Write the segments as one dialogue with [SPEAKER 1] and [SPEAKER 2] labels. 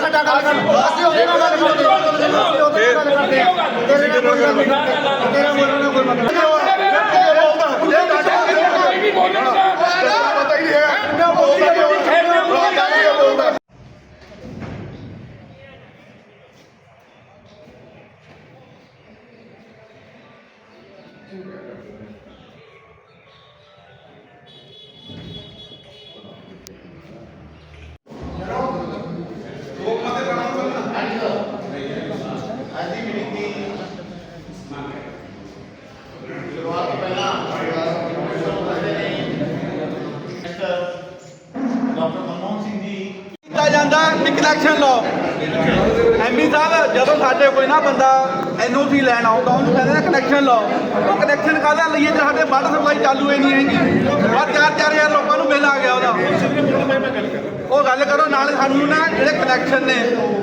[SPEAKER 1] ਸਾਡਾ ਗੱਲ ਕਰਨਾ ਅਸੀਂ ਉਹਦੇ ਨਾਲ ਗੱਲ ਕਰਦੇ ਉਹਦੇ ਨਾਲ ਗੱਲ ਕਰਦੇ
[SPEAKER 2] ਕਨੈਕਸ਼ਨ ਲਾਓ ਐਮਪੀ ਸਾਹਿਬ ਜਦੋਂ ਸਾਡੇ ਕੋਈ ਨਾ ਬੰਦਾ ਐਨਓਸੀ ਲੈਣ ਆਉਂਦਾ ਉਹਨੂੰ ਕਹਿੰਦੇ ਨੇ ਕਨੈਕਸ਼ਨ ਲਾਓ ਉਹ ਕਨੈਕਸ਼ਨ ਕਾਹਦਾ ਲਈਏ ਜੇ ਸਾਡੇ ਵਾਟਰ ਸਪਲਾਈ ਚਾਲੂ ਹੀ ਨਹੀਂ ਹੈਗੀ। ਬਾਅਦ ਚਾਰ ਚਾਰ ਹਜ਼ਾਰ ਲੋਕਾਂ ਨੂੰ ਬਿੱਲ ਆ ਗਿਆ ਉਹਦਾ। ਉਹ ਗੱਲ ਕਰੋ ਨਾਲੇ ਸਾਨੂੰ ਨਾ ਜਿਹੜੇ ਕਨੈਕਸ਼ਨ ਨੇ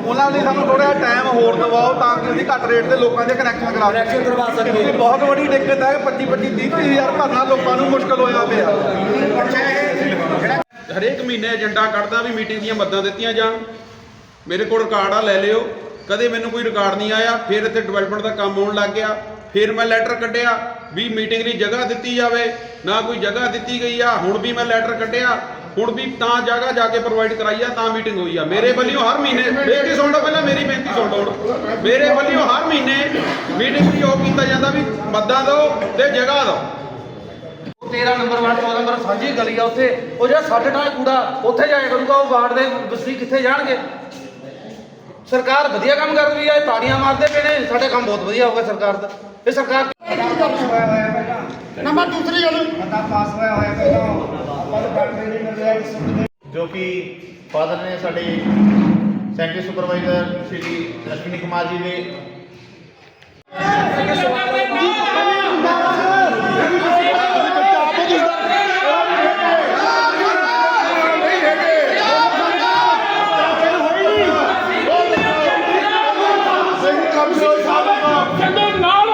[SPEAKER 2] ਉਹਨਾਂ ਲਈ ਸਾਨੂੰ ਥੋੜਾ ਜਿਹਾ ਟਾਈਮ ਹੋਰ ਦਿਵਾਓ ਤਾਂ ਕਿ ਅਸੀਂ ਘੱਟ ਰੇਟ ਤੇ ਲੋਕਾਂ ਦੇ ਕਨੈਕਸ਼ਨ ਕਰਾ ਕਨੈਕਸ਼ਨ ਕਰਵਾ ਸਕੀਏ। ਬਹੁਤ ਵੱਡੀ ਦਿੱਕਤ ਹੈ 25 25 30 ਹਜ਼ਾਰ ਭਰਨਾ ਲੋਕਾਂ ਨੂੰ ਮੁਸ਼ਕਲ ਹੋਇਆ ਪਿਆ।
[SPEAKER 3] ਹਰੇਕ ਮਹੀਨੇ ਏਜੰਡਾ ਕੱਢਦਾ ਵੀ ਮੀਟਿੰਗ ਦੀਆਂ ਮੱਦਾਂ ਦਿੱਤੀਆਂ ਜਾਣ। ਮੇਰੇ ਕੋਲ ਰਿਕਾਰਡ ਆ, ਲੈ ਲਿਓ। ਕਦੇ ਮੈਨੂੰ ਕੋਈ ਰਿਕਾਰਡ ਨਹੀਂ ਆਇਆ, ਫਿਰ ਇੱਥੇ ਡਿਵੈਲਪਮੈਂਟ ਦਾ ਕੰਮ ਹੋਣ ਲੱਗ ਗਿਆ। ਫਿਰ ਮੈਂ ਲੈਟਰ ਕੱਢਿਆ ਵੀ ਮੀਟਿੰਗ ਲਈ ਜਗ੍ਹਾ ਦਿੱਤੀ ਜਾਵੇ। ਨਾ ਕੋਈ ਜਗ੍ਹਾ ਦਿੱਤੀ ਗਈ ਆ, ਹੁਣ ਵੀ ਮੈਂ ਲੈਟਰ ਕੱਢਿਆ। ਹੁਣ ਵੀ ਤਾਂ ਜਗ੍ਹਾ ਜਾ ਕੇ ਪ੍ਰੋਵਾਈਡ ਕਰਾਈ ਆ, ਤਾਂ ਮੀਟਿੰਗ ਹੋਈ ਆ। ਮੇਰੇ ਵੱਲੋਂ ਹਰ ਮਹੀਨੇ, ਬੇਨਤੀ ਸੁਣ ਲਓ ਪਹਿਲਾਂ, ਮੇਰੀ ਬੇਨਤੀ ਸੁਣ ਲਓ ਹੁਣ। ਮੇਰੇ ਵੱਲੋਂ ਹਰ ਮਹੀਨੇ ਮੀਟਿੰਗ ਲਈ ਉਹ ਕੀਤਾ ਜਾਂਦਾ ਵੀ ਮੱਦਾਂ ਦਿਓ ਤੇ ਜਗ੍ਹਾ ਦਿਓ
[SPEAKER 2] 13 ਨੰਬਰ ਵਾਰਡ 14 ਨੰਬਰ, ਸਾਂਝੀ ਗਲੀ ਆ ਉੱਥੇ। ਉਹ ਜਿਹੜਾ ਸਾਡੇ ਨਾਲ ਕੂੜਾ ਉੱਥੇ ਜਾਇਆ ਕਰੂਗਾ, ਉਹ ਵਾਰਡ ਦੇ ਵਸਨੀਕ ਕਿੱਥੇ ਜਾਣਗੇ? ਸਰਕਾਰ ਵਧੀਆ ਕੰਮ ਕਰ ਰਹੀ ਹੈ ਤਾੜੀਆਂ ਮਾਰਦੇ ਪਏ ਨੇ ਸਾਡੇ ਕੰਮ ਬਹੁਤ ਵਧੀਆ ਹੋ ਗਿਆ ਸਰਕਾਰ ਦਾ। ਇਹ ਸਰਕਾਰ
[SPEAKER 1] ਨੰਬਰ ਦੂਸਰੀ ਗੱਲ ਪਤਾ ਪਾਸ ਹੋਇਆ ਹੋਇਆ ਪਹਿਲਾਂ। ਆਪਾਂ ਨੂੰ ਫੈਕਟਰੀ ਨਹੀਂ ਮਿਲ ਰਿਹਾ
[SPEAKER 4] ਜੋ ਕਿ ਫਾਦਰ ਨੇ ਸਾਡੇ ਸੈਂਟਰੀ ਸੁਪਰਵਾਈਜ਼ਰ ਸ਼੍ਰੀ ਅਸ਼ਵਨੀ ਕੁਮਾਰ ਜੀ ਦੇ
[SPEAKER 5] ਕਹਿੰਦੇ ਨਾਲ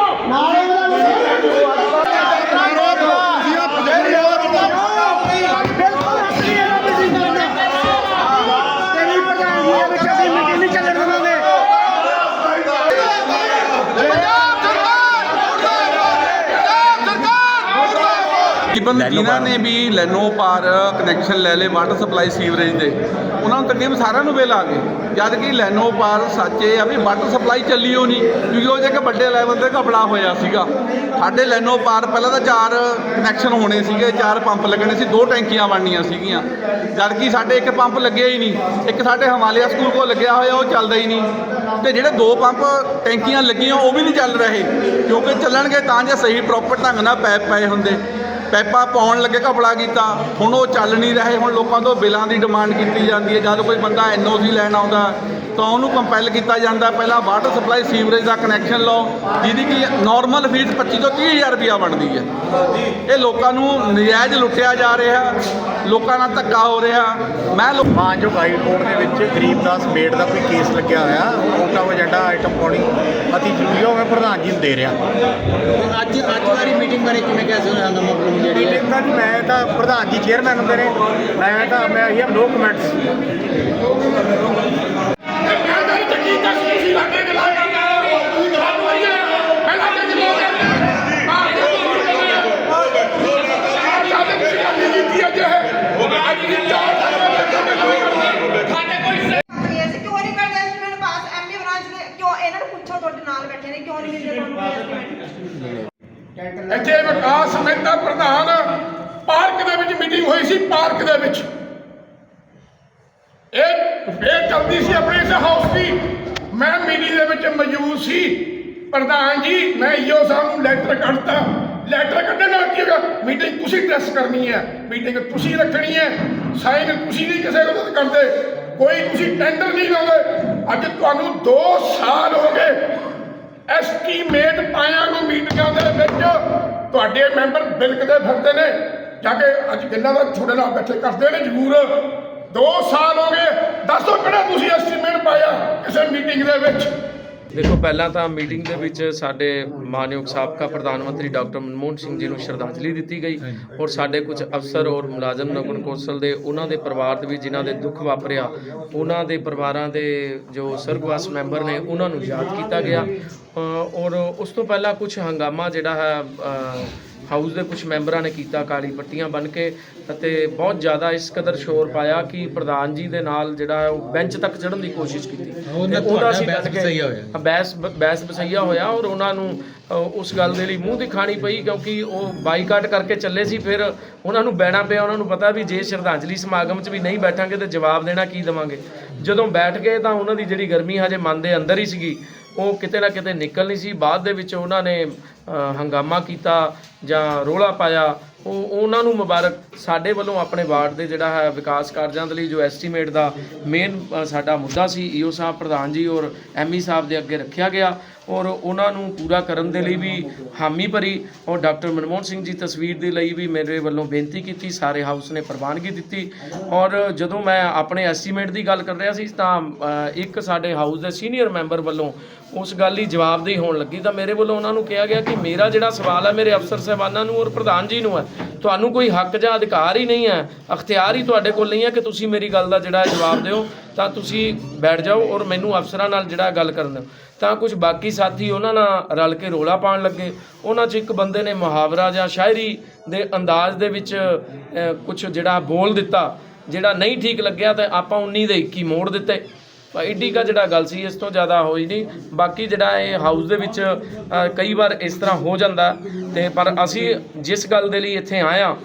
[SPEAKER 1] ਤੇਰੀ ਪ੍ਰਧਾਨਗੀ ਦੇ ਵਿੱਚ ਅਸੀਂ ਮੀਟਿੰਗ ਨਹੀਂ ਚੱਲਣ ਦੇਵਾਂਗੇ
[SPEAKER 3] ਤਕਰੀਬਨ ਜਿਨ੍ਹਾਂ ਨੇ ਵੀ ਲੈਨੋ ਪਾਰ ਕਨੈਕਸ਼ਨ ਲੈ ਲਏ ਵਾਟਰ ਸਪਲਾਈ ਸੀਵਰੇਜ ਦੇ। ਉਹਨਾਂ ਨੂੰ ਤਕਰੀਬਨ ਸਾਰਿਆਂ ਨੂੰ ਬਿੱਲ ਆ ਗਏ। ਜਦ ਕਿ ਲੈਨੋ ਪਾਰ ਸੱਚੇ ਆ ਵੀ ਵਾਟਰ ਸਪਲਾਈ ਚੱਲੀ ਹੋ ਨਹੀਂ ਕਿਉਂਕਿ ਉਹ ਜੇ ਕਿ ਵੱਡੇ ਲੈਵਲ ਤੇ ਘਪਲਾ ਹੋਇਆ ਸੀਗਾ। ਸਾਡੇ ਲੈਨੋ ਪਾਰ ਪਹਿਲਾਂ ਤਾਂ ਚਾਰ ਕਨੈਕਸ਼ਨ ਹੋਣੇ ਸੀਗੇ ਚਾਰ ਪੰਪ ਲੱਗਣੇ ਸੀ ਦੋ ਟੈਂਕੀਆਂ ਬਣਨੀਆਂ ਸੀਗੀਆਂ। ਜਦ ਕਿ ਸਾਡੇ ਇੱਕ ਪੰਪ ਲੱਗਿਆ ਹੀ ਨਹੀਂ ਇੱਕ ਸਾਡੇ ਹਿਮਾਲਿਆ ਸਕੂਲ ਕੋਲ ਲੱਗਿਆ ਹੋਇਆ ਉਹ ਚੱਲਦਾ ਹੀ ਨਹੀਂ। ਤੇ ਜਿਹੜੇ ਦੋ ਪੰਪ ਟੈਂਕੀਆਂ ਲੱਗੀਆਂ ਉਹ ਵੀ ਨਹੀਂ ਚੱਲ ਰਹੇ ਕਿਉਂਕਿ ਚੱਲਣਗੇ ਤਾਂ ਜੇ ਸਹੀ ਪ੍ਰੋਪਰ ਢੰਗ ਨਾਲ ਪੈਪ ਪਏ ਹੁੰਦੇ। ਪੈਪਾ ਪਾਉਣ ਲੱਗੇ ਘਪਲਾ ਕੀਤਾ। ਹੁਣ ਉਹ ਚੱਲ ਨਹੀਂ ਰਹੇ, ਹੁਣ ਲੋਕਾਂ ਤੋਂ ਬਿੱਲਾਂ ਦੀ ਡਿਮਾਂਡ ਕੀਤੀ ਜਾਂਦੀ ਹੈ। ਜਦ ਕੋਈ ਬੰਦਾ ਐਨਓਸੀ ਲੈਣ ਆਉਂਦਾ ਤਾਂ ਉਹਨੂੰ ਕੰਪੈਲ ਕੀਤਾ ਜਾਂਦਾ। ਪਹਿਲਾਂ ਵਾਟਰ ਸਪਲਾਈ ਸੀਵਰੇਜ ਦਾ ਕਨੈਕਸ਼ਨ ਲਓ ਜਿਹਦੀ ਕਿ ਨਾਰਮਲ ਫੀਸ 25 ਤੋਂ 30 ਹਜ਼ਾਰ ਰੁਪਇਆ ਬਣਦੀ ਹੈ। ਇਹ ਲੋਕਾਂ ਨੂੰ ਨਜਾਇਜ਼ ਲੁੱਟਿਆ ਜਾ ਰਿਹਾ ਲੋਕਾਂ ਨਾਲ ਧੱਕਾ ਹੋ ਰਿਹਾ। ਮੈਂ ਲੋਕ
[SPEAKER 4] ਮਾਨਯੋਗ ਹਾਈ ਕੋਰਟ ਦੇ ਵਿੱਚ ਗਰੀਬਦਾਸ ਮੇਟ ਦਾ ਕੋਈ ਕੇਸ ਲੱਗਿਆ ਹੋਇਆ ਆਫ ਏਜੰਡਾ ਆਈਟਮ ਪਾਉਣੀ ਅਤੀ ਜ਼ਰੂਰੀ ਹੋ ਮੈਂ ਪ੍ਰਧਾਨ ਜੀ ਨੂੰ ਦੇ ਰਿਹਾ।
[SPEAKER 6] ਅੱਜ ਅੱਜ ਵਾਲੀ ਮੀਟਿੰਗ ਬਾਰੇ ਕਿਵੇਂ ਕਹਿ ਸਕਦੇ ਹੋ ਬਲੂਮ ਜਿਹੜੀ
[SPEAKER 4] ਮੀਟਿੰਗ ਦਾ ਜੀ ਮੈਂ ਤਾਂ ਪ੍ਰਧਾਨ ਜੀ ਚੇਅਰਮੈਨ ਹੁੰਦੇ ਨੇ। ਮੈਂ ਤਾਂ ਮੈਂ ਇਹ ਨੋ ਕਮੈਂਟਸ
[SPEAKER 5] ਕਹਿੰਦੇ ਚੱਕੀ ਤੱਕ ਤੁਸੀਂ ਲੱਗੇ ਗੱਲਾਂ ਕਰਦੇ ਹੋ ਤੁਸੀਂ ਗੱਲਾਂ ਮਾਰੀਆਂ ਪਹਿਲਾਂ ਤੇ ਜਿਵੇਂ ਸਾਡੇ ਕਿਸੇ ਗੱਲ ਨਹੀਂ ਕੀਤੀ ਅੱਜ ਇਹ ਅੱਜ ਦੀ ਚਾਰ ਸਾਡੇ ਕੋਈ
[SPEAKER 7] ਪੀਐਸ ਕਿਉਂ ਨਹੀਂ ਕਰਦੇ ਐਸਟੀਮੇਟ ਪਾਸ ਐਮਪੀ ਬ੍ਰਾਂਚ ਨੇ ਕਿਉਂ ਇਹਨਾਂ ਨੂੰ ਪੁੱਛੋ ਤੁਹਾਡੇ ਨਾਲ ਬੈਠੇ ਨੇ ਕਿਉਂ ਨਹੀਂ ਦਿੰਦੇ ਤੁਹਾਨੂੰ ਐਸਟੀਮੇਟ
[SPEAKER 5] ਇੱਥੇ ਵਿਕਾਸ ਮਹਿਤਾ ਪ੍ਰਧਾਨ ਪਾਰਕ ਦੇ ਵਿੱਚ ਮੀਟਿੰਗ ਹੋਈ ਸੀ, ਪਾਰਕ ਦੇ ਵਿੱਚ। ਇਹ ਫੇਰ ਚੱਲਦੀ ਸੀ ਆਪਣੇ ਇਸ ਹਾਊਸ ਦੀ। ਮੈਂ ਮੀਟਿੰਗ ਦੇ ਵਿੱਚ ਮੌਜੂਦ ਸੀ। ਪ੍ਰਧਾਨ ਜੀ, ਮੈਂ ਈਓ ਸਾਹਿਬ ਨੂੰ ਲੈਟਰ ਕੱਢਤਾ। ਲੈਟਰ ਕੱਢਣ ਨਾਲ ਕੀ ਹੋਗਾ ਮੀਟਿੰਗ ਤੁਸੀਂ ਡਰੈਸ ਕਰਨੀ ਹੈ। ਮੀਟਿੰਗ ਤੁਸੀਂ ਰੱਖਣੀ ਹੈ। ਸਾਈਨ ਤੁਸੀਂ ਨਹੀਂ ਕਿਸੇ ਕੋਲ ਕਰਦੇ। ਕੋਈ ਤੁਸੀਂ ਟੈਂਡਰ ਨਹੀਂ ਲਾਉਂਦੇ। ਅੱਜ ਤੁਹਾਨੂੰ 2 ਸਾਲ ਹੋ ਗਏ। ਐਸਟੀਮੇਟ ਪਾਇਆ ਨੂੰ ਮੀਟਿੰਗਾਂ ਦੇ ਵਿੱਚ ਤੁਹਾਡੇ ਮੈਂਬਰ ਬਿਲਕਦੇ ਫਿਰਦੇ ਨੇ। ਜਾ ਕੇ ਅੱਜ ਗੱਲਾਂ ਦਾ ਤੁਹਾਡੇ ਨਾਲ ਬੈਠੇ ਕਰਦੇ ਨੇ ਜ਼ਰੂਰ। 2 ਸਾਲ ਹੋ ਗਏ। ਦੱਸੋ ਕਿਹੜਾ ਤੁਸੀਂ ਐਸਟੀਮੇਟ ਪਾਇਆ ਕਿਸੇ ਮੀਟਿੰਗ ਦੇ ਵਿੱਚ?
[SPEAKER 8] ਦੇਖੋ ਪਹਿਲਾਂ ਤਾਂ ਮੀਟਿੰਗ ਦੇ ਵਿੱਚ ਸਾਡੇ ਮਾਨਯੋਗ ਸਾਬਕਾ ਪ੍ਰਧਾਨ ਮੰਤਰੀ ਡਾਕਟਰ ਮਨਮੋਹਨ ਸਿੰਘ ਜੀ ਨੂੰ ਸ਼ਰਧਾਂਜਲੀ ਦਿੱਤੀ ਗਈ ਔਰ ਸਾਡੇ ਕੁਝ ਅਫਸਰ ਔਰ ਮੁਲਾਜ਼ਮ ਨਗਰ ਕੌਂਸਲ ਦੇ ਉਹਨਾਂ ਦੇ ਪਰਿਵਾਰ ਦੇ ਵੀ ਜਿਨ੍ਹਾਂ ਦੇ ਦੁੱਖ ਵਾਪਰਿਆ ਉਹਨਾਂ ਦੇ ਪਰਿਵਾਰਾਂ ਦੇ ਜੋ ਸਰਗਵਾਸ ਮੈਂਬਰ ਨੇ ਉਹਨਾਂ ਨੂੰ ਯਾਦ ਕੀਤਾ ਗਿਆ। ਔਰ ਉਸ ਤੋਂ ਪਹਿਲਾਂ ਕੁਝ ਹੰਗਾਮਾ ਜਿਹੜਾ ਹੈ ਹਾਊਸ ਦੇ ਕੁਝ ਮੈਂਬਰਾਂ ਨੇ ਕੀਤਾ ਕਾਲੀ ਪੱਟੀਆਂ ਬਨ ਕੇ ਅਤੇ ਬਹੁਤ ਜ਼ਿਆਦਾ ਇਸ ਕਦਰ ਸ਼ੋਰ ਪਾਇਆ ਕਿ ਪ੍ਰਧਾਨ ਜੀ ਦੇ ਨਾਲ ਜਿਹੜਾ ਉਹ ਬੈਂਚ ਤੱਕ ਚੜ੍ਹਨ ਦੀ ਕੋਸ਼ਿਸ਼ ਕੀਤੀ। ਉਹਦਾ ਅਸੀਂ ਡਟ ਕੇ ਹਾਂ, ਬਹਿਸ ਬਹਿਸ ਬਸਈਆ ਹੋਇਆ ਔਰ ਉਹਨਾਂ ਨੂੰ ਉਸ ਗੱਲ ਦੇ ਲਈ ਮੂੰਹ ਦਿਖਾਣੀ ਪਈ ਕਿਉਂਕਿ ਉਹ ਬਾਈਕਾਟ ਕਰਕੇ ਚੱਲੇ ਸੀ ਫਿਰ ਉਹਨਾਂ ਨੂੰ ਬੈਣਾ ਪਿਆ ਉਹਨਾਂ ਨੂੰ ਪਤਾ ਵੀ ਜੇ ਸ਼ਰਧਾਂਜਲੀ ਸਮਾਗਮ 'ਚ ਵੀ ਨਹੀਂ ਬੈਠਾਂਗੇ ਤੇ ਜਵਾਬ ਦੇਣਾ ਕੀ ਦੇਵਾਂਗੇ। ਜਦੋਂ ਬੈਠ ਗਏ ਤਾਂ ਉਹਨਾਂ ਦੀ ਜਿਹੜੀ ਗਰਮੀ ਹਜੇ ਮਨ ਦੇ ਅੰਦਰ ਹੀ ਸੀਗੀ। ਉਹ ਕਿਤੇ ਨਾ ਕਿਤੇ ਨਿਕਲ ਨਹੀਂ ਸੀ। ਬਾਅਦ ਦੇ ਵਿੱਚ ਉਹਨਾਂ ਨੇ ਹੰਗਾਮਾ ਕੀਤਾ ਜਾਂ ਰੋਲਾ ਪਾਇਆ। ਉਹ, ਉਹਨਾਂ ਨੂੰ ਮੁਬਾਰਕ ਸਾਡੇ ਵੱਲੋਂ ਆਪਣੇ ਵਾਰਡ ਦੇ ਜਿਹੜਾ ਹੈ ਵਿਕਾਸ ਕਾਰਜਾਂ ਦੇ ਲਈ ਜੋ ਐਸਟੀਮੇਟ ਦਾ ਮੇਨ ਸਾਡਾ ਮੁੱਦਾ ਸੀ, ਈਓ ਸਾਹਿਬ ਪ੍ਰਧਾਨ ਜੀ ਔਰ ਐਮਈ ਸਾਹਿਬ ਦੇ ਅੱਗੇ ਰੱਖਿਆ ਗਿਆ। ਔਰ ਉਹਨਾਂ ਨੂੰ ਪੂਰਾ ਕਰਨ ਦੇ ਲਈ ਵੀ ਹਾਮੀ ਭਰੀ ਔਰ ਡਾਕਟਰ ਮਨਮੋਹਨ ਸਿੰਘ ਜੀ ਤਸਵੀਰ ਦੇ ਲਈ ਵੀ ਮੇਰੇ ਵੱਲੋਂ ਬੇਨਤੀ ਕੀਤੀ, ਸਾਰੇ ਹਾਊਸ ਨੇ ਪ੍ਰਵਾਨਗੀ ਦਿੱਤੀ। ਔਰ ਜਦੋਂ ਮੈਂ ਆਪਣੇ ਐਸਟੀਮੇਟ ਦੀ ਗੱਲ ਕਰ ਰਿਹਾ ਸੀ, ਤਾਂ ਇੱਕ ਸਾਡੇ ਹਾਊਸ ਦੇ ਸੀਨੀਅਰ ਮੈਂਬਰ ਵੱਲੋਂ ਉਸ ਗੱਲ ਦੀ ਜਵਾਬਦੇਹੀ ਹੋਣ ਲੱਗੀ। ਤਾਂ ਮੇਰੇ ਵੱਲੋਂ ਉਹਨਾਂ ਨੂੰ ਕਿਹਾ ਗਿਆ ਕਿ ਮੇਰਾ ਜਿਹੜਾ ਸਵਾਲ ਹੈ, ਮੇਰੇ ਅਫਸਰ ਸਾਹਿਬਾਨਾਂ ਨੂੰ ਔਰ ਪ੍ਰਧਾਨ ਜੀ ਨੂੰ ਹੈ। ਤੁਹਾਨੂੰ ਕੋਈ ਹੱਕ ਜਾਂ ਅਧਿਕਾਰ ਹੀ ਨਹੀਂ ਹੈ, ਅਖਤਿਆਰ ਹੀ ਤੁਹਾਡੇ ਕੋਲ ਨਹੀਂ ਹੈ ਕਿ ਤੁਸੀਂ ਮੇਰੀ ਗੱਲ ਦਾ ਜਿਹੜਾ ਜਵਾਬ ਦਿਓ, ਤਾਂ ਤੁਸੀਂ ਬੈਠ ਜਾਓ ਔਰ ਮੈਨੂੰ ਅਫਸਰਾਂ ਨਾਲ ਜਿਹੜਾ ਗੱਲ ਕਰਨ ਦਿਓ। ਤਾਂ ਕੁਝ ਬਾਕੀ ਸਾਥੀ ਉਹਨਾਂ ਨਾਲ ਰਲ ਕੇ ਰੋਲਾ ਪਾਉਣ ਲੱਗੇ। ਉਹਨਾਂ 'ਚ ਇੱਕ ਬੰਦੇ ਨੇ ਮੁਹਾਵਰਾ ਜਾਂ ਸ਼ਾਇਰੀ ਦੇ ਅੰਦਾਜ਼ ਦੇ ਵਿੱਚ ਕੁਝ ਜਿਹੜਾ ਬੋਲ ਦਿੱਤਾ, ਜਿਹੜਾ ਨਹੀਂ ਠੀਕ ਲੱਗਿਆ ਤਾਂ ਆਪਾਂ 19 ਦੇ 21 ਮੋੜ ਦਿੱਤੇ। ਪਰ ਏਡੀ ਕਾ ਜਿਹੜਾ ਗੱਲ ਸੀ, ਇਸ ਤੋਂ ਜ਼ਿਆਦਾ ਹੋਈ ਨਹੀਂ। ਬਾਕੀ ਜਿਹੜਾ ਇਹ ਹਾਊਸ ਦੇ ਵਿੱਚ ਕਈ ਵਾਰ ਇਸ ਤਰ੍ਹਾਂ ਹੋ ਜਾਂਦਾ ਤੇ ਪਰ ਅਸੀਂ ਜਿਸ ਗੱਲ ਦੇ ਲਈ ਇੱਥੇ ਆਏ ਹਾਂ,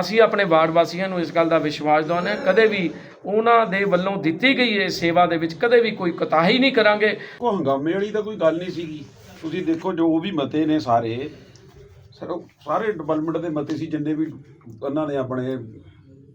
[SPEAKER 8] ਅਸੀਂ ਆਪਣੇ ਵਾਰਡ ਵਾਸੀਆਂ ਨੂੰ ਇਸ ਗੱਲ ਦਾ ਵਿਸ਼ਵਾਸ ਦਿਵਾਉਂਦੇ ਹਾਂ। ਕਦੇ ਵੀ ਉਹਨਾਂ ਦੇ ਵੱਲੋਂ ਦਿੱਤੀ ਗਈ ਇਹ ਸੇਵਾ ਦੇ ਵਿੱਚ ਕਦੇ ਵੀ ਕੋਈ ਕੁਤਾਹੀ ਨਹੀਂ ਕਰਾਂਗੇ।
[SPEAKER 9] ਕੋ ਹੰਗਾਮੇ ਵਾਲੀ ਤਾਂ ਕੋਈ ਗੱਲ ਨਹੀਂ ਸੀਗੀ। ਤੁਸੀਂ ਦੇਖੋ, ਜੋ ਵੀ ਮਤੇ ਨੇ ਸਾਰੇ, ਸਰ ਸਾਰੇ ਡਿਵੈਲਪਮੈਂਟ ਦੇ ਮਤੇ ਸੀ, ਜਿੰਨੇ ਵੀ ਉਹਨਾਂ ਨੇ ਆਪਣੇ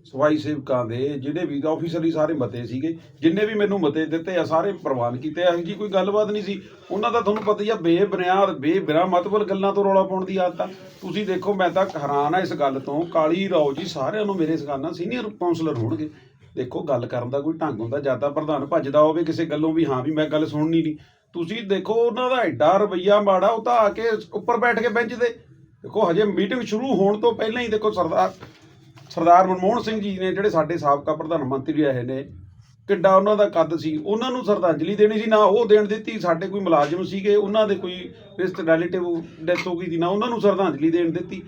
[SPEAKER 9] ਸਵਾਈ ਸੇਵਕਾਂ ਦੇ, ਜਿਹੜੇ ਵੀ ਆਫੀਸਰ ਹੀ ਸਾਰੇ ਮਤੇ ਸੀਗੇ। ਜਿੰਨੇ ਵੀ ਮੈਨੂੰ ਮਤੇ ਦਿੱਤੇ ਆ, ਸਾਰੇ ਪ੍ਰਵਾਨ ਕੀਤੇ ਇਹੋ ਜੀ ਕੋਈ ਗੱਲਬਾਤ ਨਹੀਂ ਸੀ। ਉਹਨਾਂ ਦਾ ਤੁਹਾਨੂੰ ਪਤਾ ਹੀ ਆ ਬੇਬੁਨਿਆਦ ਬੇਬਿਨਾ ਮਤਬਲ ਗੱਲਾਂ ਤੋਂ ਰੌਲਾ ਪਾਉਣ ਦੀ ਆਦਤ ਆ। ਤੁਸੀਂ ਦੇਖੋ, ਮੈਂ ਤਾਂ ਹੈਰਾਨ ਆ ਇਸ ਗੱਲ ਤੋਂ। ਕਾਲੀ ਰਾਓ ਜੀ ਸਾਰਿਆਂ ਨੂੰ ਮੇਰੇ ਸਗਾਨਾ ਸੀਨੀਅਰ ਕਾਉਂਸਲਰ ਹੋਣਗੇ। ਦੇਖੋ ਗੱਲ ਕਰਨ ਦਾ ਕੋਈ ਢੰਗ ਹੁੰਦਾ, ਜਾਂ ਤਾਂ ਪ੍ਰਧਾਨ ਭੱਜਦਾ ਹੋਵੇ ਕਿਸੇ ਗੱਲੋਂ ਵੀ, ਹਾਂ ਵੀ ਮੈਂ ਗੱਲ ਸੁਣਨੀ ਨਹੀਂ। ਤੁਸੀਂ ਦੇਖੋ ਉਹਨਾਂ ਦਾ ਐਡਾ ਰਵਈਆ ਮਾੜਾ, ਉਹ ਤਾਂ ਆ ਕੇ ਉੱਪਰ ਬੈਠ ਕੇ ਬੈਂਚ ਦੇ ਦੇਖੋ ਹਜੇ ਮੀਟਿੰਗ ਸ਼ੁਰੂ ਹੋਣ ਤੋਂ ਪਹਿਲਾਂ ਹੀ ਦੇਖੋ ਸਰਦਾਰ ਸਰਦਾਰ ਮਨਮੋਹਨ ਸਿੰਘ ਜੀ ਨੇ ਜਿਹੜੇ ਸਾਡੇ ਸਾਬਕਾ ਪ੍ਰਧਾਨ ਮੰਤਰੀ ਰਹੇ ਨੇ, ਕਿੱਡਾ ਉਹਨਾਂ ਦਾ ਕੱਦ ਸੀ। ਉਹਨਾਂ ਨੂੰ ਸ਼ਰਧਾਂਜਲੀ ਦੇਣੀ ਸੀ, ਨਾ ਉਹ ਦੇਣ ਦਿੱਤੀ, ਸਾਡੇ ਕੋਈ ਮੁਲਾਜ਼ਮ ਸੀਗੇ, ਉਹਨਾਂ ਦੇ ਕੋਈ ਰਿਸ਼ਤੇ ਰਿਲੇਟਿਵ ਡੈਥ ਹੋ ਗਈ ਸੀ, ਨਾ ਉਹਨਾਂ ਨੂੰ ਸ਼ਰਧਾਂਜਲੀ ਦੇਣ ਦਿੱਤੀ।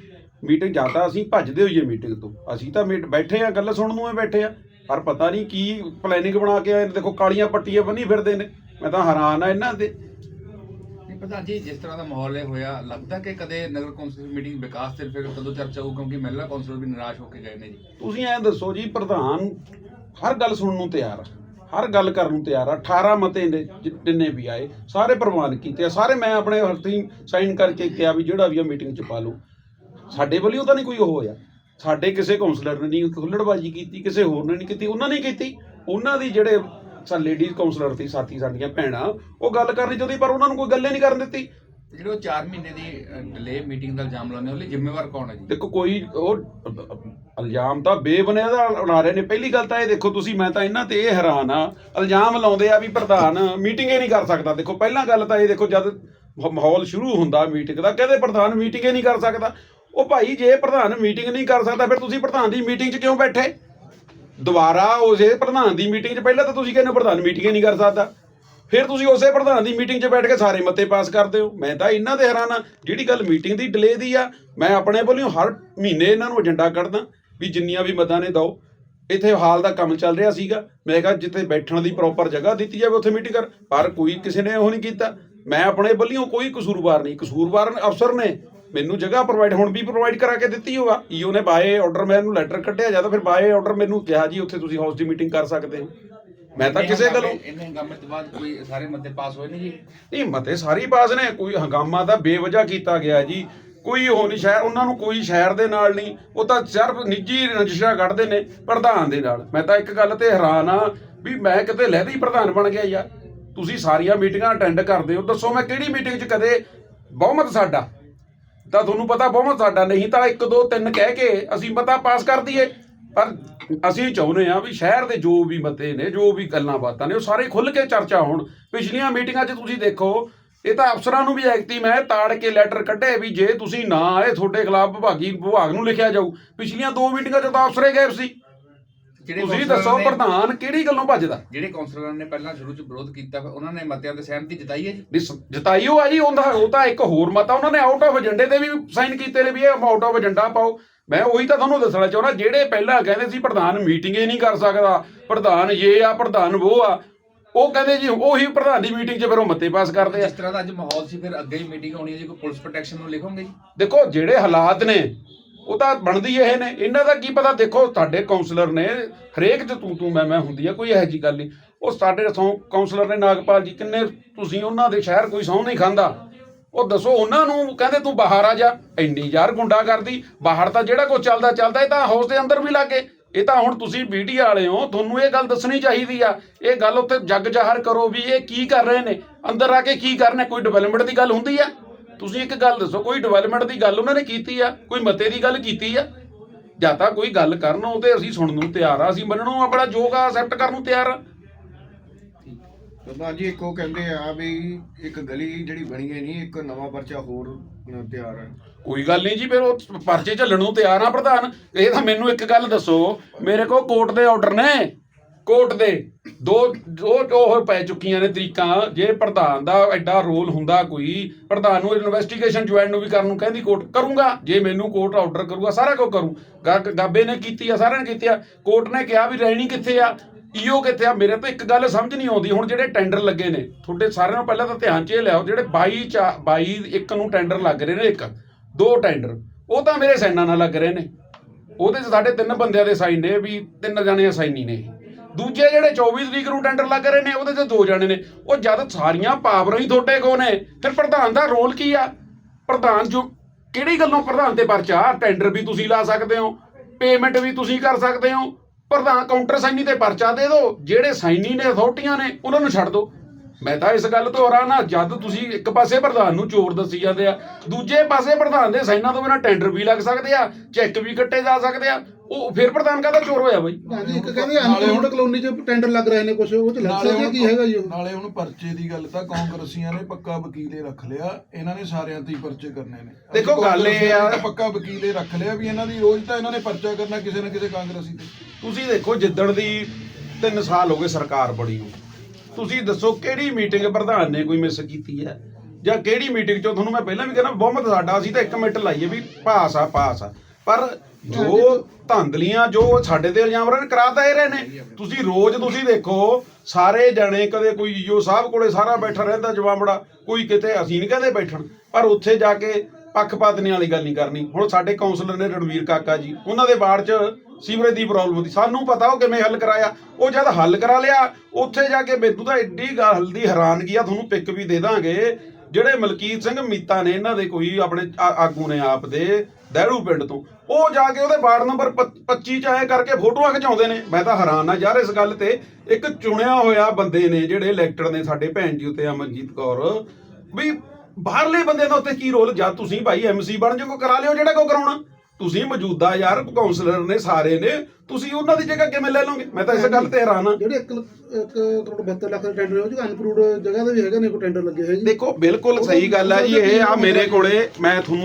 [SPEAKER 9] ਮੀਟਿੰਗ ਜਾਂਦਾ ਅਸੀਂ ਭੱਜਦੇ ਹੋਈਏ ਮੀਟਿੰਗ ਤੋਂ। ਅਸੀਂ ਤਾਂ ਮੀਟ, ਬੈਠੇ ਆ ਗੱਲ ਸੁਣਨ ਨੂੰ ਹੀ ਬੈਠੇ ਆ ਪਰ ਪਤਾ ਨਹੀਂ ਕੀ ਪਲੈਨਿੰਗ ਬਣਾ ਕੇ ਆਏ ਨੇ। ਦੇਖੋ ਕਾਲੀਆਂ ਪੱਟੀਆਂ ਬੰਨੀ ਫਿਰਦੇ ਨੇ। ਮੈਂ ਤਾਂ ਹੈਰਾਨ ਆ ਇਹਨਾਂ ਤੇ
[SPEAKER 10] ਨਹੀਂ ਪ੍ਰਧਾਨ ਜੀ ਜਿਸ ਤਰ੍ਹਾਂ ਦਾ ਮਾਹੌਲ ਇਹ ਹੋਇਆ ਲੱਗਦਾ ਕਿ ਕਦੇ ਨਗਰ ਕੌਂਸਲ ਮੀਟਿੰਗ ਵਿਕਾਸ ਤੇ ਫਿਰ ਕਦੋਂ ਚਰਚਾ ਹੋਊ ਕਿਉਂਕਿ ਮਹਿਲਾ ਕੌਂਸਲਰ ਵੀ ਨਿਰਾਸ਼ ਹੋ ਕੇ ਗਏ ਨੇ ਜੀ।
[SPEAKER 9] ਤੁਸੀਂ ਐਂ ਦੱਸੋ ਜੀ ਪ੍ਰਧਾਨ ਹਰ ਗੱਲ ਸੁਣਨ ਨੂੰ ਤਿਆਰ ਆ। ਹਰ ਗੱਲ ਕਰਨ ਨੂੰ ਤਿਆਰ ਆ। 18 ਮਤੇ ਨੇ ਜਿੰਨੇ ਵੀ ਆਏ ਸਾਰੇ ਪ੍ਰਵਾਨ ਕੀਤੇ ਆ। ਸਾਰੇ ਮੈਂ ਆਪਣੇ ਹੱਥੀਂ ਸਾਈਨ ਕਰਕੇ ਕਿਹਾ ਵੀ ਜਿਹੜਾ ਵੀ ਆ ਮੀਟਿੰਗ 'ਚ ਪਾ ਲਓ। ਸਾਡੇ ਵੱਲੋਂ ਤਾਂ ਨਹੀਂ ਕੋਈ ਉਹ ਹੋਇਆ। ਸਾਡੇ ਕਿਸੇ ਕਾਉਂਸਲਰ ਨੇ ਨਹੀਂ ਹੁੱਲੜਬਾਜੀ ਕੀਤੀ ਕਿਸੇ ਹੋਰ ਨੇ ਨਹੀਂ ਕੀਤੀ ਉਹਨਾਂ ਨੇ ਕੀਤੀ। ਉਹਨਾਂ ਦੀ ਜਿਹੜੇ ਸਾ ਲੇਡੀਜ਼ ਕਾਉਂਸਲਰ ਸੀ ਸਾਥੀ ਸਾਡੀਆਂ ਭੈਣਾਂ ਉਹ ਗੱਲ ਕਰਨੀ ਚਾਹੁੰਦੀ ਪਰ ਉਹਨਾਂ ਨੂੰ ਕੋਈ ਗੱਲੇ ਨਹੀਂ ਕਰਨ ਦਿੱਤੀ।
[SPEAKER 10] ਜਿਹੜੇ ਉਹ 4 ਮਹੀਨੇ ਦੀ ਡਿਲੇ ਮੀਟਿੰਗ ਦਾ ਇਲਜ਼ਾਮ ਲਾਉਂਦੇ ਉਹਦੇ ਲਈ ਜ਼ਿੰਮੇਵਾਰ ਕੌਣ ਹੈ ਜੀ?
[SPEAKER 9] ਦੇਖੋ ਕੋਈ ਉਹ ਇਲਜ਼ਾਮ ਤਾਂ ਬੇਬੁਨਿਆਦ ਲਾ ਰਹੇ ਨੇ। ਪਹਿਲੀ ਗੱਲ ਤਾਂ ਇਹ ਦੇਖੋ ਤੁਸੀਂ ਮੈਂ ਤਾਂ ਇਹਨਾਂ ਤੇ ਇਹ ਹੈਰਾਨ ਆ ਇਲਜ਼ਾਮ ਲਾਉਂਦੇ ਆ ਵੀ ਪ੍ਰਧਾਨ ਮੀਟਿੰਗ ਹੀ ਨਹੀਂ ਕਰ ਸਕਦਾ। ਦੇਖੋ ਪਹਿਲਾਂ ਗੱਲ ਤਾਂ ਇਹ ਦੇਖੋ ਜਦ ਮਾਹੌਲ ਸ਼ੁਰੂ ਹੁੰਦਾ ਮੀਟਿੰਗ ਦਾ ਕਹਿੰਦੇ ਪ੍ਰਧਾਨ ਮੀਟਿੰਗ ਹੀ ਨਹੀਂ ਕਰ ਸਕਦਾ। ਉਹ ਭਾਈ ਜੇ ਪ੍ਰਧਾਨ ਮੀਟਿੰਗ ਨਹੀਂ ਕਰ ਸਕਦਾ, ਫਿਰ ਤੁਸੀਂ ਪ੍ਰਧਾਨ ਦੀ ਮੀਟਿੰਗ 'ਚ ਕਿਉਂ ਬੈਠੇ? ਦੁਬਾਰਾ ਉਸੇ ਪ੍ਰਧਾਨ ਦੀ ਮੀਟਿੰਗ 'ਚ ਪਹਿਲਾਂ ਤਾਂ ਤੁਸੀਂ ਕਹਿੰਦੇ ਹੋ ਪ੍ਰਧਾਨ ਮੀਟਿੰਗ ਹੀ ਨਹੀਂ ਕਰ ਸਕਦਾ। ਫਿਰ ਤੁਸੀਂ ਉਸੇ ਪ੍ਰਧਾਨ ਦੀ ਮੀਟਿੰਗ 'ਚ ਬੈਠ ਕੇ ਸਾਰੇ ਮਤੇ ਪਾਸ ਕਰਦੇ ਹੋ। ਮੈਂ ਤਾਂ ਇਹਨਾਂ ਤੇ ਹੈਰਾਨ ਆ ਜਿਹੜੀ ਗੱਲ ਮੀਟਿੰਗ ਦੀ ਡਿਲੇ ਦੀ ਆ, ਮੈਂ ਆਪਣੇ ਵੱਲੋਂ ਹਰ ਮਹੀਨੇ ਇਹਨਾਂ ਨੂੰ ਏਜੰਡਾ ਕੱਢਦਾ ਵੀ ਜਿੰਨੀਆਂ ਵੀ ਮਤਾਂ ਨੇ ਦਿਓ। ਇੱਥੇ ਹਾਲ ਦਾ ਕੰਮ ਚੱਲ ਰਿਹਾ ਸੀਗਾ। ਮੈਂ ਕਿਹਾ ਜਿੱਥੇ ਬੈਠਣ ਦੀ ਪ੍ਰੋਪਰ ਜਗ੍ਹਾ ਦਿੱਤੀ ਜਾਵੇ, ਉੱਥੇ ਮੀਟਿੰਗ ਕਰ। ਪਰ ਕੋਈ ਕਿਸੇ ਨੇ ਉਹ ਨਹੀਂ ਕੀਤਾ। ਮੈਂ ਆਪਣੇ ਵੱਲੋਂ ਕੋਈ ਕਸੂਰਵਾਰ ਨਹੀਂ। ਕਸੂਰਵਾਰ ਅਫਸਰ ਨੇ ਮੈਨੂੰ ਜਗ੍ਹਾ ਪ੍ਰੋਵਾਈਡ ਹੁਣ ਵੀ ਪ੍ਰੋਵਾਈਡ ਕਰਾ ਕੇ ਦਿੱਤੀ ਹੋਗਾ ਈਓ ਨੇ ਬਾਏ ਆਰਡਰ ਮੈਨੂੰ ਲੈਟਰ ਕੱਢਿਆ ਜਾਂ ਤਾਂ ਫਿਰ ਬਾਏ ਆਰਡਰ ਮੈਨੂੰ ਕਿਹਾ ਜੀ ਉੱਥੇ ਤੁਸੀਂ ਹਾਊਸ ਦੀ ਮੀਟਿੰਗ ਕਰ ਸਕਦੇ ਹੋ। ਮੈਂ ਤਾਂ ਕਿਸੇ ਗੱਲੋਂ
[SPEAKER 10] ਇੰਨੇ ਹੰਗਾਮੇ ਤੋਂ ਬਾਅਦ ਕੋਈ ਸਾਰੇ ਮਤੇ ਪਾਸ ਹੋਏ ਨੇ ਜੀ?
[SPEAKER 9] ਨਹੀਂ ਮਤੇ ਸਾਰੀ ਪਾਸ ਨੇ। ਕੋਈ ਹੰਗਾਮਾ ਤਾਂ ਬੇਵਜ੍ਹਾ ਕੀਤਾ ਗਿਆ ਜੀ। ਕੋਈ ਉਹ ਨਹੀਂ ਸ਼ਹਿਰ ਉਹਨਾਂ ਨੂੰ ਕੋਈ ਸ਼ਹਿਰ ਦੇ ਨਾਲ ਨਹੀਂ। ਉਹ ਤਾਂ ਸਿਰਫ ਨਿੱਜੀ ਰੰਜਿਸ਼ਾਂ ਕੱਢਦੇ ਨੇ ਪ੍ਰਧਾਨ ਦੇ ਨਾਲ। ਮੈਂ ਤਾਂ ਇੱਕ ਗੱਲ ਤੇ ਹੈਰਾਨ ਆ ਵੀ ਮੈਂ ਕਿਤੇ ਲਹਿਦੇ ਪ੍ਰਧਾਨ ਬਣ ਗਿਆ ਯਾਰ। ਤੁਸੀਂ ਸਾਰੀਆਂ ਮੀਟਿੰਗਾਂ ਅਟੈਂਡ ਕਰਦੇ ਹੋ। ਦੱਸੋ ਮੈਂ ਕਿਹੜੀ ਮੀਟਿੰਗ 'ਚ ਕਦੇ ਬਹੁਮਤ ਸਾਡਾ? ਤਾਂ ਤੁਹਾਨੂੰ ਪਤਾ ਬਹੁਮਤ ਸਾਡਾ, ਨਹੀਂ ਤਾਂ 1 2 3 ਕਹਿ ਕੇ ਅਸੀਂ ਮਤਾ ਪਾਸ ਕਰ ਦਈਏ। ਪਰ ਅਸੀਂ ਚਾਹੁੰਦੇ ਆ ਵੀ ਸ਼ਹਿਰ ਦੇ ਜੋ ਵੀ ਮਤੇ ਨੇ, ਜੋ ਵੀ ਗੱਲਾਂ ਬਾਤਾਂ ਨੇ, ਉਹ ਸਾਰੇ ਖੁੱਲ ਕੇ ਚਰਚਾ ਹੋਣ। ਪਿਛਲੀਆਂ ਮੀਟਿੰਗਾਂ 'ਚ ਤੁਸੀਂ ਦੇਖੋ, ਇਹ ਤਾਂ ਅਫਸਰਾਂ ਨੂੰ ਵੀ ਐਕਤੀ ਮੈਂ ਤਾੜ ਕੇ ਲੈਟਰ ਕੱਢੇ ਵੀ ਜੇ ਤੁਸੀਂ ਨਾ ਆਏ, ਤੁਹਾਡੇ ਖਿਲਾਫ ਵਿਭਾਗੀ ਵਿਭਾਗ ਨੂੰ ਲਿਖਿਆ ਜਾਊ। ਪਿਛਲੀਆਂ ਦੋ ਮੀਟਿੰਗਾਂ 'ਚ ਤਾਂ ਅਫਸਰੇ ਗਾਇਬ ਸੀ। ਤੁਸੀਂ ਦੱਸੋ ਪ੍ਰਧਾਨ ਕਿਹੜੀ ਗੱਲੋਂ ਭੱਜਦਾ?
[SPEAKER 10] ਜਿਹੜੇ ਕੌਂਸਲਰਾਂ ਨੇ ਪਹਿਲਾਂ ਸ਼ੁਰੂ ਚ ਵਿਰੋਧ ਕੀਤਾ ਉਹਨਾਂ ਨੇ ਮਤਿਆਂ ਤੇ ਸਹਿਮਤੀ ਜਤਾਈ ਹੈ ਜੀ?
[SPEAKER 9] ਨਹੀਂ ਸ- ਜਤਾਈ ਉਹ ਆ ਜੀ ਉਹਦਾ ਉਹ ਤਾਂ ਇੱਕ ਹੋਰ ਮਤਾ ਉਹਨਾਂ ਨੇ ਆਊਟ ਆਫ ਏਜੰਡੇ ਤੇ ਵੀ ਸਾਈਨ ਕੀਤੇ ਨੇ ਵੀ ਇਹ ਆਊਟ ਆਫ ਏਜੰਡਾ ਪਾਓ। ਮੈਂ ਉਹੀ ਤਾਂ ਤੁਹਾਨੂੰ ਦੱਸਣਾ ਚਾਹੁੰਦਾ ਜਿਹੜੇ ਪਹਿਲਾਂ ਕਹਿੰਦੇ ਸੀ ਪ੍ਰਧਾਨ ਮੀਟਿੰਗ ਹੀ ਨਹੀਂ ਕਰ ਸਕਦਾ ਪ੍ਰਧਾਨ ਇਹ ਆ ਪ੍ਰਧਾਨ ਉਹ ਆ ਉਹ ਕਹਿੰਦੇ ਜੀ ਉਹੀ ਪ੍ਰਧਾਨ ਦੀ ਮੀਟਿੰਗ 'ਚ ਫਿਰ ਉਹ ਮਤੇ ਪਾਸ ਕਰਦੇ ਆ।
[SPEAKER 10] ਜਿਸ ਤਰ੍ਹਾਂ ਦਾ ਅੱਜ ਮਾਹੌਲ ਸੀ ਫਿਰ ਅੱਗੇ ਹੀ ਮੀਟਿੰਗ ਹੋਣੀ ਹੈ ਜੀ ਕੋਈ ਪੁਲਿਸ ਪ੍ਰੋਟੈਕਸ਼ਨ ਨੂੰ ਲਿਖੋਗੇ ਜੀ?
[SPEAKER 9] ਦੇਖੋ ਜਿਹੜੇ ਹਾਲਾਤ ਨੇ ਉਹ ਤਾਂ ਬਣਦੀ ਇਹ ਨੇ। ਇਹਨਾਂ ਦਾ ਕੀ ਪਤਾ? ਦੇਖੋ, ਤੁਹਾਡੇ ਕਾਉਂਸਲਰ ਨੇ, ਹਰੇਕ ਚ ਤੂੰ ਤੂੰ ਮੈਂ ਮੈਂ ਹੁੰਦੀ ਆ, ਕੋਈ ਇਹੋ ਜੀ ਗੱਲ ਨਹੀਂ। ਉਹ ਸਾਡੇ ਸਹੁੰ ਕਾਉਂਸਲਰ ਨੇ ਨਾਗਪਾਲ ਜੀ, ਕਿੰਨੇ ਤੁਸੀਂ ਉਹਨਾਂ ਦੇ ਸ਼ਹਿਰ ਕੋਈ ਸਹੁੰ ਨਹੀਂ ਖਾਂਦਾ। ਉਹ ਦੱਸੋ, ਉਹਨਾਂ ਨੂੰ ਕਹਿੰਦੇ ਤੂੰ ਬਾਹਰ ਆ ਜਾ, ਇੰਨੀ ਯਾਰ ਗੁੰਡਾ ਕਰਦੀ ਬਾਹਰ ਤਾਂ ਜਿਹੜਾ ਕੁਝ ਚੱਲਦਾ ਚੱਲਦਾ, ਇਹ ਤਾਂ ਹਾਊਸ ਦੇ ਅੰਦਰ ਵੀ ਲੱਗੇ। ਇਹ ਤਾਂ ਹੁਣ ਤੁਸੀਂ ਮੀਡੀਆ ਵਾਲੇ ਹੋ, ਤੁਹਾਨੂੰ ਇਹ ਗੱਲ ਦੱਸਣੀ ਚਾਹੀਦੀ ਆ। ਇਹ ਗੱਲ ਉੱਤੇ ਜੱਗ ਜ਼ਾਹਰ ਕਰੋ ਵੀ ਇਹ ਕੀ ਕਰ ਰਹੇ ਨੇ। ਅੰਦਰ ਆ ਕੇ ਕੀ ਕਰਨਾ? ਕੋਈ ਡਿਵੈਲਪਮੈਂਟ ਦੀ ਗੱਲ ਹੁੰਦੀ ਆ? ਤੁਸੀਂ ਇੱਕ ਗੱਲ ਦੱਸੋ ਕੋਈ ਡਿਵੈਲਪਮੈਂਟ ਦੀ ਗੱਲ ਉਹਨਾਂ ਨੇ ਕੀਤੀ ਆ? ਕੋਈ ਮਤੇ ਦੀ ਗੱਲ ਕੀਤੀ ਆ? ਜਾਂ ਤਾਂ ਕੋਈ ਗੱਲ ਕਰਨ ਉਹ ਤੇ ਅਸੀਂ ਸੁਣਨ ਨੂੰ ਤਿਆਰ ਆ ਅਸੀਂ ਮੰਨਣ ਨੂੰ ਆਪਣਾ ਜੋਗਾ ਐਕਸੈਪਟ ਕਰਨ ਨੂੰ ਤਿਆਰ ਆ।
[SPEAKER 4] ਪ੍ਰਧਾਨ ਜੀ ਇੱਕ ਕਹਿੰਦੇ ਆ ਵੀ ਇੱਕ ਗਲੀ ਜਿਹੜੀ ਬਣੀ ਹੈ ਨਹੀਂ ਇੱਕ ਨਵਾਂ ਪਰਚਾ ਹੋਰ ਤਿਆਰ ਹੈ
[SPEAKER 9] ਕੋਈ ਗੱਲ ਨਹੀਂ ਜੀ ਫਿਰ ਉਹ ਪਰਚੇ ਝੱਲਣ ਨੂੰ ਤਿਆਰ ਆ ਪ੍ਰਧਾਨ। ਇਹ ਤਾਂ ਮੈਨੂੰ ਇੱਕ ਗੱਲ ਦੱਸੋ ਮੇਰੇ ਕੋਲ ਕੋਰਟ ਦੇ ਆਰਡਰ ਨੇ। ਕੋਰਟ ਦੇ ਦੋ ਦੋ ਉਹ ਪੈ ਚੁੱਕੀਆਂ ਨੇ ਤਰੀਕਾਂ। ਜੇ ਪ੍ਰਧਾਨ ਦਾ ਐਡਾ ਰੋਲ ਹੁੰਦਾ ਕੋਈ, ਪ੍ਰਧਾਨ ਨੂੰ ਇਨਵੈਸਟੀਗੇਸ਼ਨ ਜੁਆਇਨ ਨੂੰ ਵੀ ਕਰਨ ਨੂੰ ਕਹਿੰਦੀ ਕੋਰਟ ਕਰੂੰਗਾ। ਜੇ ਮੈਨੂੰ ਕੋਰਟ ਆਰਡਰ ਕਰੂਗਾ, ਸਾਰਾ ਕੁਝ ਕਰੂੰ। ਗਾਬੇ ਨੇ ਕੀਤੀ ਆ, ਸਾਰਿਆਂ ਨੇ ਕੀਤੀ ਆ। ਕੋਰਟ ਨੇ ਕਿਹਾ ਵੀ ਰਹਿਣੀ ਕਿੱਥੇ ਆ? ਈਓ ਕਿੱਥੇ ਆ? ਮੇਰੇ ਤਾਂ ਇੱਕ ਗੱਲ ਸਮਝ ਨਹੀਂ ਆਉਂਦੀ। ਹੁਣ ਜਿਹੜੇ ਟੈਂਡਰ ਲੱਗੇ ਨੇ, ਤੁਹਾਡੇ ਸਾਰਿਆਂ ਨੂੰ ਪਹਿਲਾਂ ਤਾਂ ਧਿਆਨ 'ਚ ਇਹ ਲਿਆਓ, ਜਿਹੜੇ 22 ਚਾ 22 ਇੱਕ ਨੂੰ ਟੈਂਡਰ ਲੱਗ ਰਹੇ ਨੇ, ਇੱਕ, ਦੋ ਟੈਂਡਰ ਉਹ ਤਾਂ ਮੇਰੇ ਸਾਈਨਾਂ ਨਾਲ ਲੱਗ ਰਹੇ ਨੇ। ਉਹਦੇ 'ਚ ਸਾਡੇ ਤਿੰਨ ਬੰਦਿਆਂ ਦੇ ਸਾਈਨ ਨੇ ਵੀ ਤਿੰਨ ਜਾਣੇ ਸਾਈਨੀ ਨੇ। ਦੂਜੇ ਜਿਹੜੇ 24 ਤਰੀਕ ਨੂੰ ਟੈਂਡਰ ਲੱਗ ਰਹੇ ਨੇ, ਉਹਦੇ ਤੇ ਦੋ ਜਾਣੇ ਨੇ। ਉਹ ਜਦ ਸਾਰੀਆਂ ਪਾਵਰਾਂ ਹੀ ਤੁਹਾਡੇ ਕੋਲ ਨੇ, ਫਿਰ ਪ੍ਰਧਾਨ ਦਾ ਰੋਲ ਕੀ ਆ? ਪ੍ਰਧਾਨ ਜੋ, ਕਿਹੜੀ ਗੱਲੋਂ ਪ੍ਰਧਾਨ ਤੇ ਪਰਚਾ? ਟੈਂਡਰ ਵੀ ਤੁਸੀਂ ਲਾ ਸਕਦੇ ਹੋ, ਪੇਮੈਂਟ ਵੀ ਤੁਸੀਂ ਕਰ ਸਕਦੇ ਹੋ। ਪ੍ਰਧਾਨ ਕਾਊਂਟਰ ਸਾਈਨੀ ਤੇ ਪਰਚਾ ਦੇ ਦਿਓ, ਜਿਹੜੇ ਸਾਈਨੀ ਨੇ, ਅਥਾਰਟੀਆਂ ਨੇ, ਉਹਨਾਂ ਨੂੰ ਛੱਡ ਦਿਓ। ਮੈਂ ਤਾਂ ਇਸ ਗੱਲ ਤੋਂ ਹੈਰਾਨ ਆ ਜਦ ਤੁਸੀਂ ਇੱਕ ਪਾਸੇ ਪ੍ਰਧਾਨ ਨੂੰ ਚੋਰ ਦੱਸੀ ਜਾਂਦੇ ਆ, ਦੂਜੇ ਪਾਸੇ ਪ੍ਰਧਾਨ ਦੇ ਸਾਈਨਾਂ ਤੋਂ ਬਿਨਾਂ ਟੈਂਡਰ ਵੀ ਲੱਗ ਸਕਦੇ ਆ, ਚੈੱਕ ਵੀ ਕੱਟੇ ਜਾ ਸਕਦੇ ਆ ਉਹ ਫਿਰ ਪ੍ਰਧਾਨ ਕਾਹਦਾ ਚੋਰ ਹੋਇਆ ਬਈ।
[SPEAKER 1] ਹਾਂਜੀ ਇੱਕ ਕਹਿੰਦੇ ਅਨਪੂਰਡ ਕਲੋਨੀ 'ਚ ਟੈਂਡਰ ਲੱਗ ਰਹੇ ਨੇ ਕੁਝ ਉਹ 'ਚ ਲੱਗ ਸਕਦਾ ਕੀ ਹੈਗਾ ਜੀ ਉਹ?
[SPEAKER 11] ਨਾਲੇ ਹੁਣ ਪਰਚੇ ਦੀ ਗੱਲ ਤਾਂ ਕਾਂਗਰਸੀਆਂ ਨੇ ਪੱਕਾ ਵਕੀਲੇ ਰੱਖ ਲਿਆ ਇਹਨਾਂ ਨੇ ਸਾਰਿਆਂ ਤੇ ਹੀ ਪਰਚੇ ਕਰਨੇ ਨੇ।
[SPEAKER 9] ਦੇਖੋ ਗੱਲ ਇਹ ਆ-
[SPEAKER 11] ਪੱਕਾ ਵਕੀਲੇ ਰੱਖ ਲਿਆ ਵੀ ਇਹਨਾਂ ਦੀ ਰੋਜ਼ ਤਾਂ ਇਹਨਾਂ ਨੇ ਪਰਚਾ ਕਰਨਾ ਕਿਸੇ ਨਾ ਕਿਸੇ ਕਾਂਗਰਸੀ ਤੇ।
[SPEAKER 9] ਤੁਸੀਂ ਦੇਖੋ ਜਿੱਦਣ ਦੀ 3 ਸਾਲ ਹੋ ਗਏ ਸਰਕਾਰ ਬੜੀ ਨੂੰ ਤੁਸੀਂ ਦੱਸੋ ਕਿਹੜੀ ਮੀਟਿੰਗ ਪ੍ਰਧਾਨ ਨੇ ਕੋਈ ਮਿਸ ਕੀਤੀ ਹੈ? ਜਾਂ ਕਿਹੜੀ ਮੀਟਿੰਗ ਚੋਂ? ਤੁਹਾਨੂੰ ਮੈਂ ਪਹਿਲਾਂ ਵੀ ਕਹਿੰਦਾ ਬਹੁਮਤ ਸਾਡਾ ਅਸੀਂ ਤਾਂ ਇੱਕ ਮਿੰਟ ਲਾਈਏ ਵੀ ਪਾਸ ਆ ਪਾਸ ਆ। ਪਰ ਜੋ ਧਾਂਦਲੀਆਂ ਜੋ ਸਾਡੇ ਤੇ ਇਲਜ਼ਾਮ ਰਹੇ ਨੇ ਕਰਾਤਾ ਇਹ ਰਹੇ ਨੇ। ਤੁਸੀਂ ਰੋਜ਼ ਤੁਸੀਂ ਦੇਖੋ ਸਾਰੇ ਜਣੇ ਕਦੇ ਕੋਈ ਈਓ ਸਾਹਿਬ ਕੋਲੇ ਸਾਰਾ ਬੈਠਾ ਰਹਿੰਦਾ ਜਵਾਬੜਾ ਕੋਈ ਕਿਤੇ ਅਸੀਂ ਨਹੀਂ ਕਹਿੰਦੇ ਬੈਠਣ। ਪਰ ਉੱਥੇ ਜਾ ਕੇ ਪੱਖਪਾਤ ਨਹੀਂ ਵਾਲੀ ਗੱਲ ਨਹੀਂ ਕਰਨੀ। ਹੁਣ ਸਾਡੇ ਕਾਉਂਸਲਰ ਨੇ ਰਣਵੀਰ ਕਾਕਾ ਜੀ, ਉਹਨਾਂ ਦੇ ਵਾਰਡ 'ਚ ਸੀਵਰੇਜ ਦੀ ਪ੍ਰੋਬਲਮ ਹੁੰਦੀ। ਸਾਨੂੰ ਪਤਾ ਉਹ ਕਿਵੇਂ ਹੱਲ ਕਰਾਇਆ। ਉਹ ਜਦ ਹੱਲ ਕਰਾ ਲਿਆ, ਉੱਥੇ ਜਾ ਕੇ ਬੇਦੂ ਦਾ ਐਡੀ ਗੱਲ ਦੀ ਹੈਰਾਨਗੀ ਆ, ਤੁਹਾਨੂੰ ਪਿਕ ਵੀ ਦੇ ਦਾਂਗੇ। ਜਿਹੜੇ ਮਲਕੀਤ ਸਿੰਘ ਮੀਤਾ ਨੇ ਇਹਨਾਂ ਦੇ ਕੋਈ ਆਪਣੇ ਆਗੂ ਨੇ ਆਪ ਦੇ ਦਹਿੜੂ ਪਿੰਡ ਤੋਂ, ਉਹ ਜਾ ਕੇ ਉਹਦੇ ਵਾਰਡ ਨੰਬਰ 25 ਚ ਆਏ ਕਰਕੇ ਫੋਟੋਆਂ ਖਿਚਾਉਂਦੇ ਨੇ। ਮੈਂ ਤਾਂ ਹੈਰਾਨ ਆ ਯਾਰ ਇਸ ਗੱਲ ਤੇ। ਇੱਕ ਚੁਣਿਆ ਹੋਇਆ ਬੰਦੇ ਨੇ ਜਿਹੜੇ ਇਲੈਕਟਡ ਨੇ ਸਾਡੇ ਭੈਣ ਜੀ ਉੱਤੇ, ਅਮਨਜੀਤ ਕੌਰ, ਵੀ ਬਾਹਰਲੇ ਬੰਦੇ ਦਾ ਉੱਤੇ ਕੀ ਰੋਲ? ਜਦ ਤੁਸੀਂ ਭਾਈ ਐਮਸੀ ਬਣ ਜਾਓ ਕਰਾ ਲਿਓ ਜਿਹੜਾ ਕੋ ਕਰਾਉਣਾ। ਤੁਸੀਂ ਮੌਜੂਦਾ ਯਾਰ ਕਾਉਂਸਲਰ ਨੇ ਸਾਰੇ ਨੇ ਤੁਸੀਂ ਉਹਨਾਂ ਦੀ ਜਗ੍ਹਾ ਕਿਵੇਂ ਲੈ ਲਓਗੇ? ਮੈਂ ਤਾਂ ਇਸ ਗੱਲ ਤੇ ਹੈਰਾਨ ਆ
[SPEAKER 1] ਜਿਹੜੇ 1 ਕਰੋੜ 72 ਲੱਖ ਦਾ ਟੈਂਡਰ ਹੈ ਉਹ 'ਚ ਅਨਪੂਰਡ ਜਗ੍ਹਾ ਦੇ ਵੀ ਹੈਗੇ ਨੇ ਕੋਈ ਟੈਂਡਰ ਲੱਗੇ ਹੈ ਜੀ।
[SPEAKER 9] ਦੇਖੋ ਬਿਲਕੁਲ ਸਹੀ ਗੱਲ ਹੈ ਜੀ ਇਹ ਆ ਮੇਰੇ ਕੋਲੇ ਮੈਂ ਤੁਹਾਨੂੰ